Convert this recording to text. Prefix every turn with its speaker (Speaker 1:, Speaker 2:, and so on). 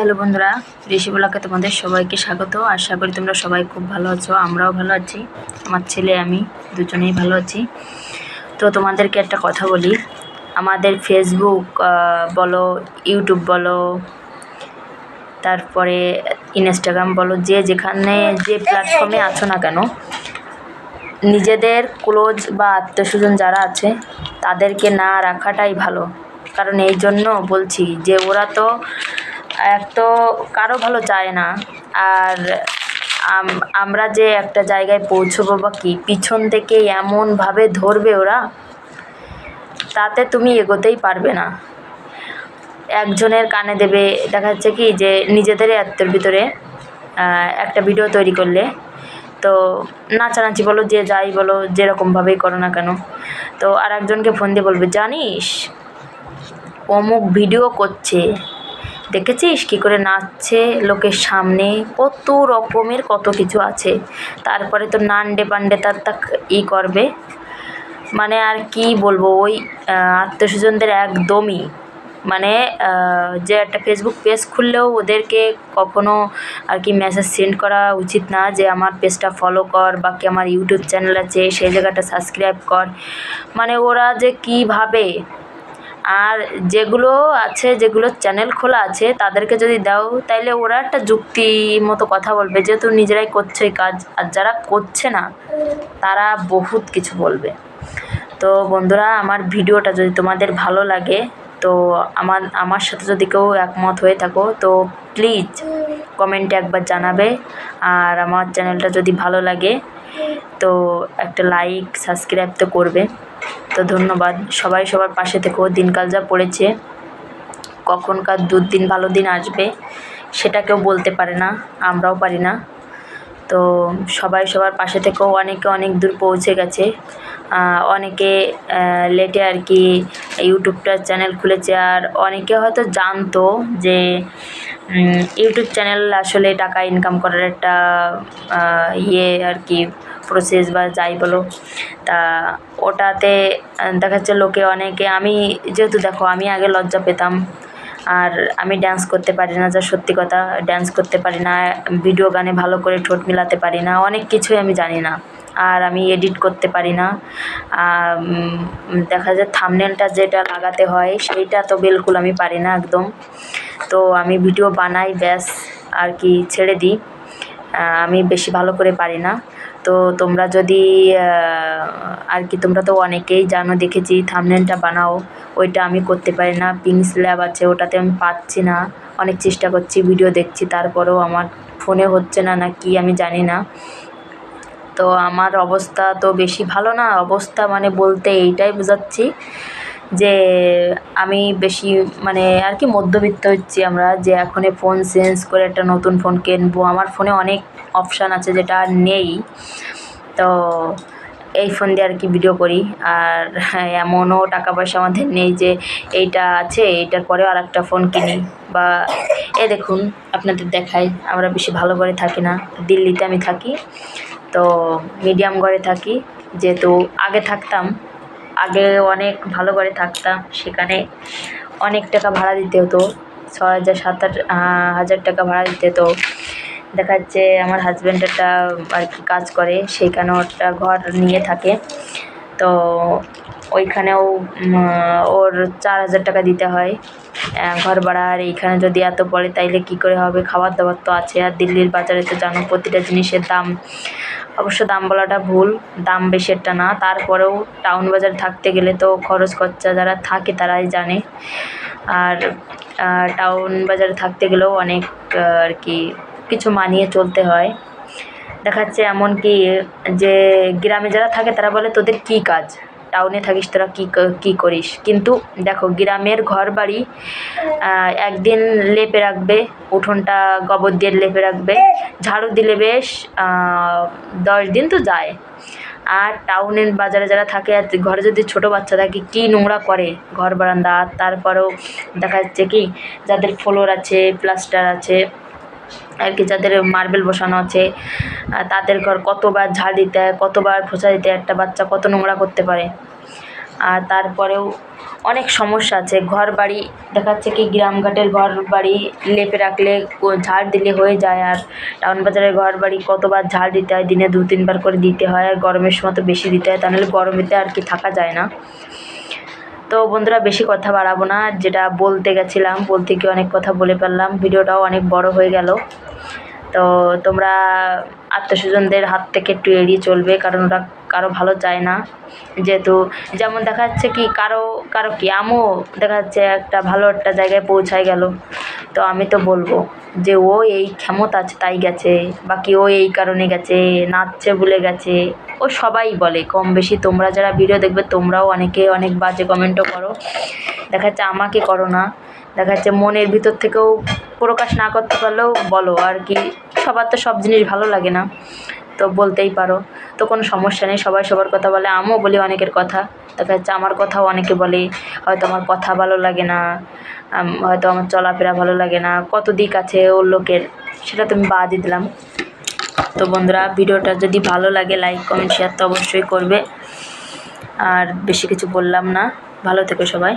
Speaker 1: Hello বন্ধুরা, ঋষি বলাকে তোমাদের সবাইকে স্বাগত। আশা করি তোমরা সবাই খুব ভালো আছো, আমরাও ভালো আছি। আমার ছেলে, আমি দুজনেই ভালো আছি। তো তোমাদেরকে একটা কথা বলি। আমাদের ফেসবুক বলো ইউটিউব বলো, তারপরে ইনস্টাগ্রাম বলো, যে যেখানে যে প্ল্যাটফর্মে আছো না কেন, নিজেদের ক্লোজ বা আত্মীয়স্বজন যারা আছে, তাদেরকে না রাখাটাই ভালো। কারণ এই জন্য বলছি যে ওরা তো এক তো কারও ভালো চায় না। আর আমরা যে একটা জায়গায় পৌঁছবো বা কি, পিছন থেকে এমনভাবে ধরবে ওরা, তাতে তুমি এগোতেই পারবে না। একজনের কানে দেবে, দেখা যাচ্ছে কি যে নিজেদেরই আত্মের ভিতরে একটা ভিডিও তৈরি করলে। তো নাচানাচি বলো, যে যাই বলো, যেরকমভাবেই করো না কেন। তো আর একজনকে ফোন দিয়ে বলবে, জানিস, অমুক ভিডিও করছে। দেখেছিস কি করে নাচছে লোকের সামনে? কত রকমের কত কিছু আছে। তারপরে তো নান্ডে পান্ডে তার তাক ই করবে। মানে আর কি বলব, ওই আত্মীয় স্বজনদের একদমই। মানে যে একটা ফেসবুক পেজ খুললেও ওদেরকে কখনো আর কি মেসেজ সেন্ড করা উচিত না যে, আমার পেজটা ফলো কর বা কি আমার ইউটিউব চ্যানেল আছে, সেই জায়গাটা সাবস্ক্রাইব কর। মানে ওরা যে কীভাবে আর যেগুলো আছে, যেগুলো চ্যানেল খোলা আছে, তাদেরকে যদি দাও, তাইলে ওরা একটা যুক্তি মতো কথা বলবে, যেহেতু নিজেরাই করছে এই কাজ। আর যারা করছে না, তারা বহুত কিছু বলবে। তো বন্ধুরা, আমার ভিডিওটা যদি তোমাদের ভালো লাগে, তো আমার আমার সাথে যদি কেউ একমত হয়ে থাকো, তো প্লিজ কমেন্টে একবার জানাবে। আর আমার চ্যানেলটা যদি ভালো লাগে তো একটা লাইক সাবস্ক্রাইব তো করবে। তো ধন্যবাদ। সবাই সবার পাশে থেকেও দিনকাল যা পড়েছে, কখনকার দুদিন ভালো দিন আসবে, সেটা কেউ বলতে পারে না, আমরাও পারি না। তো সবাই সবার পাশে থেকেও অনেকে অনেক দূর পৌঁছে গেছে। অনেকে লেটে আর কি ইউটিউবটা চ্যানেল খুলেছে। আর অনেকে হয়তো জানতো যে ইউটিউব চ্যানেল আসলে টাকা ইনকাম করার একটা ইয়ে আর কি প্রসেস বা যাই বলো, তা ওটাতে দেখা যাচ্ছে লোকে অনেকে, আমি যেহেতু দেখো, আমি আগে লজ্জা পেতাম, আর আমি ড্যান্স করতে পারি না, যা সত্যি কথা ড্যান্স করতে পারি না ভিডিও গানে ভালো করে ঠোঁট মিলাতে পারি না, অনেক কিছুই আমি জানি না, আর আমি এডিট করতে পারি না দেখা যায় থামনেলটা যেটা লাগাতে হয়, সেইটা তো বিলকুল আমি পারি না একদম, তো আমি ভিডিও বানাই ব্যাস, আর কি ছেড়ে দিই আমি বেশি ভালো করে পারি না তো তোমরা যদি আর কি তোমরা তো অনেকেই জানো, দেখেছি, থামনেলটা বানাও, ওইটা আমি করতে পারি না পিঙ্ক স্ল্যাব আছে, ওটাতে আমি পাচ্ছি না, অনেক চেষ্টা করছি ভিডিও দেখছি, তারপরেও আমার ফোনে হচ্ছে না না কি আমি জানি না। তো আমার অবস্থা তো বেশি ভালো না, অবস্থা মানে বলতে এইটাই বোঝাচ্ছি। যে আমি বেশি মানে আর কি মধ্যবিত্ত হচ্ছি আমরা, যে এখন ফোন চেঞ্জ করে একটা নতুন ফোন কিনবো। আমার ফোনে অনেক অপশান আছে যেটা নেই। তো এই ফোন দিয়ে আর কি ভিডিও করি। আর এমনও টাকা পয়সা আমাদের নেই যে এইটা আছে, এইটার পরেও আর একটা ফোন কিনি। বা এ দেখুন, আপনাদের দেখাই, আমরা বেশি ভালো করে থাকি না। দিল্লিতে আমি থাকি, তো মিডিয়াম ঘরে থাকি। যেহেতু আগে থাকতাম আগে অনেক ভালো করে থাকতাম, সেখানে অনেক টাকা ভাড়া দিতে হতো। ছ হাজার, সাত আট হাজার টাকা ভাড়া দিতে হতো। দেখা যাচ্ছে আমার হাজব্যান্ড একটা আর কি কাজ করে সেইখানেও একটা ঘর নিয়ে থাকে। তো ওইখানেও ওর চার হাজার টাকা দিতে হয়। ঘর ভাড়া আর এইখানে যদি এত পড়ে, তাইলে কি করে হবে? খাবার দাবার তো আছে, আর দিল্লির বাজারে তো জানো, প্রতিটা জিনিসের দাম। অবশ্য দাম বলাটা ভুল, দাম বেশি একটা না। তারপরেও টাউন বাজার থাকতে গেলে তো খরচ খরচা যারা থাকে, তারাই জানে। আর টাউন বাজারে থাকতে গেলেও অনেক আর কি, কিছু মানিয়ে চলতে হয়। দেখা যাচ্ছে এমনকি যে গ্রামে যারা থাকে, তারা বলে, তোদের কী কাজ? টাউনে থাকিস, তোরা কী ক- করিস? কিন্তু দেখো, গ্রামের ঘর বাড়ি একদিন লেপে রাখবে, উঠোনটা গোবর দিয়ে লেপে রাখবে, ঝাড়ু দিলে বেশ দশ দিন তো যায়। আর টাউনের বাজারে যারা থাকে, আর ঘরে যদি ছোটো বাচ্চা থাকে, কী নোংরা করে ঘর বারান্দা। তারপরেও দেখা যাচ্ছে কি, যাদের ফ্লোর আছে প্লাস্টার আছে আর কি যাদের মার্বেল বসানো আছে তাদের ঘর কতবার ঝাড় দিতে হয়, কতবার ফোঁচা দিতে একটা বাচ্চা কত নোংরা করতে পারে। আর তারপরেও অনেক সমস্যা আছে। ঘর বাড়ি দেখাচ্ছে কি গ্রামঘাটের ঘর বাড়ি লেপে রাখলে ঝাড় দিলে হয়ে যায়, আর টাউন বাজারের ঘর বাড়ি কতবার ঝাড় দিতে হয়, দিনে দু তিনবার করে দিতে হয়, আর গরমের সময় তো বেশি দিতে হয় তা নাহলে গরমেতে আর কি থাকা যায় না। তো বন্ধুরা বেশি কথা বাড়াবো না, যেটা বলতে গেছিলাম, বলতে গিয়ে অনেক কথা বলে ফেললাম, ভিডিওটাও অনেক বড় হয়ে গেল। তো তোমরা আত্মস্বজনদের হাত থেকে একটু এড়িয়ে চলবে, কারণ ওরা কারও ভালো চায় না। যেহেতু যেমন দেখা যাচ্ছে কি, কারও কারও কি, আমও দেখা যাচ্ছে একটা ভালো একটা জায়গায় পৌঁছায় গেল। তো আমি তো বলব যে ও এই ক্ষমতা আছে, তাই গেছে। বা কি ও এই কারণে গেছে, নাচছে বলে গেছে। ও সবাই বলে, কম বেশি তোমরা যারা ভিডিও দেখবে, তোমরাও অনেকে অনেক বাজে কমেন্টও করো। দেখা যাচ্ছে আমাকে করো না। দেখা যাচ্ছে মনের ভিতর থেকেও প্রকাশ না করতে পারলেও বলো, আর কি। সবার তো সব জিনিস ভালো লাগে না। তো বলতেই পারো। তো কোনো সমস্যা নেই, সবাই সবার কথা বলে, আমিও বলি অনেকের কথা। দেখা যাচ্ছে আমার কথাও অনেকে বলে, হয়তো আমার কথা ভালো লাগে না হয়তো আমার চলাফেরা ভালো লাগে না, কত দিক আছে ওর লোকের, সেটা তুমি বাদই দিলাম। তো বন্ধুরা, ভিডিওটা যদি ভালো লাগে লাইক কমেন্ট শেয়ার তো অবশ্যই করবে। আর বেশি কিছু বললাম না। ভালো থেকো সবাই।